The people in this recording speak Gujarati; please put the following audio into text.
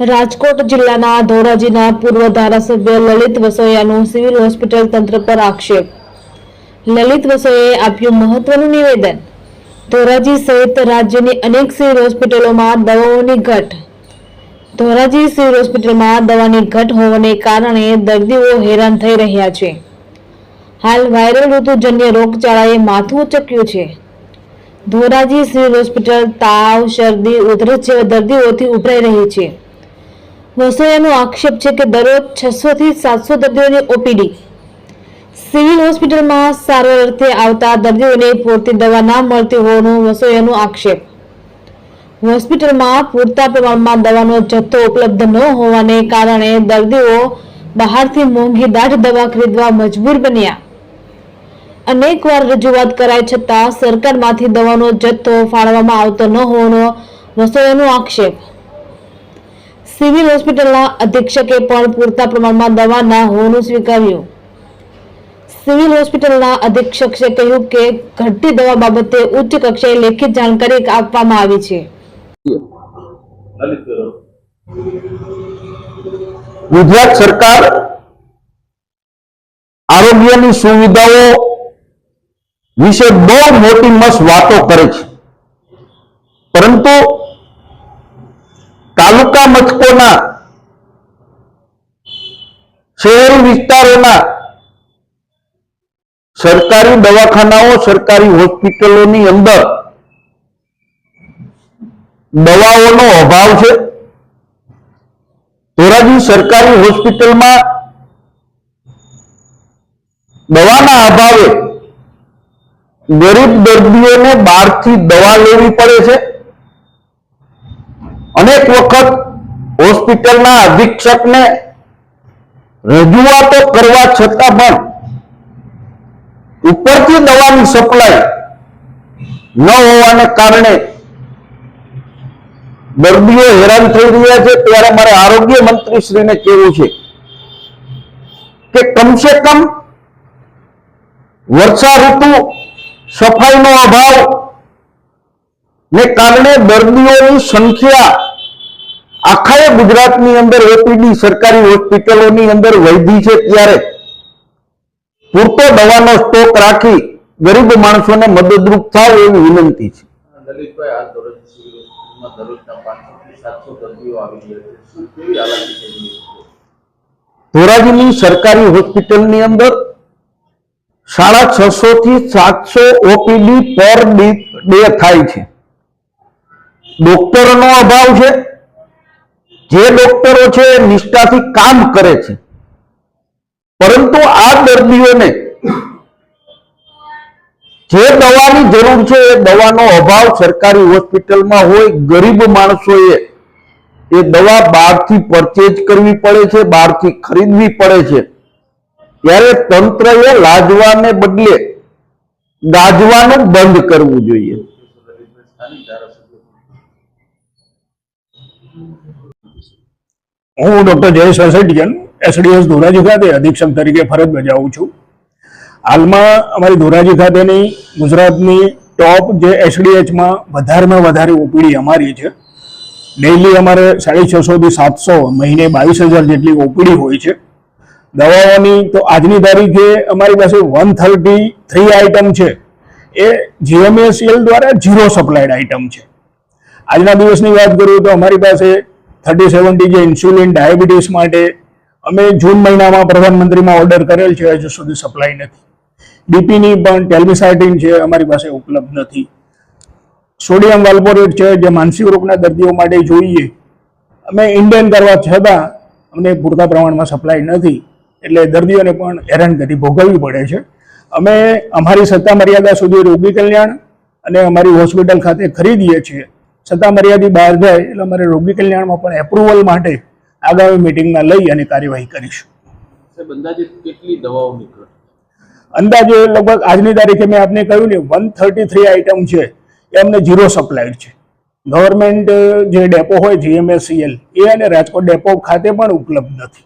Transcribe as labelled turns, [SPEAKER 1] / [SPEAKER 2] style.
[SPEAKER 1] રાજકોટ જિલ્લાના ધોરાજીના પૂર્વ ધારાસભ્ય લલિત વસોયાનું સિવિલ હોસ્પિટલ તંત્ર પર આક્ષેપ. લલિત વસોયાએ આપ્યું મહત્વનું નિવેદન. ધોરાજી સહિત રાજ્યની અનેક સિવિલ હોસ્પિટલોમાં દવાઓની ઘટ. ધોરાજી સિવિલ હોસ્પિટલમાં દવાની ઘટ હોવાને કારણે દર્દીઓ હેરાન થઈ રહ્યા છે. હાલ વાયરલ ઋતુજન્ય રોગચાળાએ માથું ઉચક્યું છે. ધોરાજી સિવિલ હોસ્પિટલ તાવ, શરદી, ઉધરસ જેવા દર્દીઓથી ઉભરાઈ રહી છે. વસોયાનો આક્ષેપ છે કે દરરોજ છસો થી સાતસો દર્દીઓની ઓપીડી. સિવિલ હોસ્પિટલમાં સારવાર અર્થે આવતા દર્દીઓને પૂરતી દવા ના મળતી હોવાનો વસોયાનો આક્ષેપ. હોસ્પિટલમાં પૂરતા પ્રમાણમાં દવાનો જથ્થો ઉપલબ્ધ ન હોવાને કારણે દર્દીઓ બહારથી મોંઘી દાટ દવા ખરીદવા મજબૂર બન્યા. અનેકવાર રજૂઆત કરાય છતાં સરકારમાંથી દવાનો જથ્થો ફાળવવામાં આવતો ન હોવાનો વસોયાનો આક્ષેપ. સિવિલ હોસ્પિટલના અધિક્ષકે પણ પૂરતા પ્રમાણમાં દવા ના હોવાનું સ્વીકાર્યું. સિવિલ હોસ્પિટલના અધિક્ષકે કહ્યું કે ઘટતી દવા બાબતે ઉચ્ચ કક્ષાએ લેખિત જાણકારી આપવામાં આવી છે.
[SPEAKER 2] ગુજરાત સરકાર આરોગ્યની સુવિધાઓ વિશે બહુ મોટી મસ વાતો કરે છે. પરંતુ તાલુકા મથકોના શહેરી વિસ્તારોના સરકારી દવાખાનાઓ, સરકારી હોસ્પિટલોની અંદર દવાઓનો અભાવ છે. ધોરાજી સરકારી હોસ્પિટલમાં દવાના અભાવે ગરીબ દર્દીઓને બહારથી દવા લેવી પડે છે. અનેક વખત હોસ્પિટલના અધિક્ષકને રજૂઆતો કરવા છતાં પણ ઉપરથી દવાની સપ્લાય ન હોવાને કારણે દર્દીઓ હેરાન થઈ રહ્યા છે. ત્યારે મારે આરોગ્ય મંત્રી શ્રીને કહેવું છે કે કમસે કમ વર્ષા ઋતુ સફાઈનો અભાવ ને કારણે દર્દીઓની સંખ્યા આખા ગુજરાતની અંદર ઓપીડી સરકારી હોસ્પિટલોની અંદર વૈધી છે ત્યારે. પૂરતો દવાનો સ્ટોક રાખી ગરીબ માણસોને મદદરૂપ થાય એવી વિનંતી છે. ધોરાજીની સરકારી હોસ્પિટલની અંદર સાડા છસો થી સાતસો ઓપીડી પર ડે થાય છે. ડોક્ટરનો અભાવ છે. જે ડોક્ટરો છે એ નિષ્ઠાથી કામ કરે છે. પરંતુ આ દર્દીઓને જે દવાની જરૂર છે એ દવાનો અભાવ સરકારી હોસ્પિટલમાં હોય, ગરીબ માણસોએ એ દવા બહારથી પરચેજ કરવી પડે છે, બહારથી ખરીદવી પડે છે. ત્યારે તંત્રએ લાજવાને બદલે ગાજવાનું બંધ કરવું જોઈએ.
[SPEAKER 3] હું ડોક્ટર જયેશ વસેટિયન એસડીએસ ધોરાજી ખાતે અધિક્ષક તરીકે ફરજ બજાવું છું. હાલમાં અમારી ધોરાજી ખાતેની ગુજરાતની ટોપ જે એસડીએચમાં વધારેમાં વધારે ઓપીડી અમારી છે. ડેઇલી અમારે સાડી છસોથી સાતસો, મહિને બાવીસ હજાર જેટલી ઓપીડી હોય છે. દવાઓની તો આજની તારીખે અમારી પાસે વન થર્ટી થ્રી આઇટમ છે. એ જીએમએસએલ દ્વારા ઝીરો સપ્લાયડ આઇટમ છે. આજના દિવસની વાત કરું તો અમારી પાસે થર્ટી સેવન્ટી જે ઇન્સ્યુલિન ડાયાબિટીસ માટે અમે જૂન મહિનામાં પ્રધાનમંત્રીમાં ઓર્ડર કરેલ છે, હજુ સુધી સપ્લાય નથી. બીપીની પણ ટેલ્મિસાઇટિન છે, અમારી પાસે ઉપલબ્ધ નથી. સોડિયમ વાલ્પોરેટ છે, જે માનસિક રોગના દર્દીઓ માટે જોઈએ. અમે ઇન્ડિયન કરવા છતાં અમને પૂરતા પ્રમાણમાં સપ્લાય નથી, એટલે દર્દીઓને પણ હેરાનગતિ ભોગવવી પડે છે. અમે અમારી સત્તા મર્યાદા સુધી રોગી કલ્યાણ અને અમારી હોસ્પિટલ ખાતે ખરીદીએ છીએ. સત્તા મર્યાદી બહાર જાય એટલે અમારે રોગી કલ્યાણમાં પણ એપ્રુવલ માટે આગામી મિટિંગમાં લઈ અને કાર્યવાહી કરીશું.
[SPEAKER 4] અંદાજે કેટલી દવાઓ નીકળે?
[SPEAKER 3] અંદાજે લગભગ આજની તારીખે મેં આપને કહ્યું ને વન થર્ટી થ્રી આઇટમ છે એ અમને ઝીરો સપ્લાયડ છે. ગવર્મેન્ટ જે ડેપો હોય જીએમએસસીએલ એ અને રાજકોટ ડેપો ખાતે પણ ઉપલબ્ધ નથી.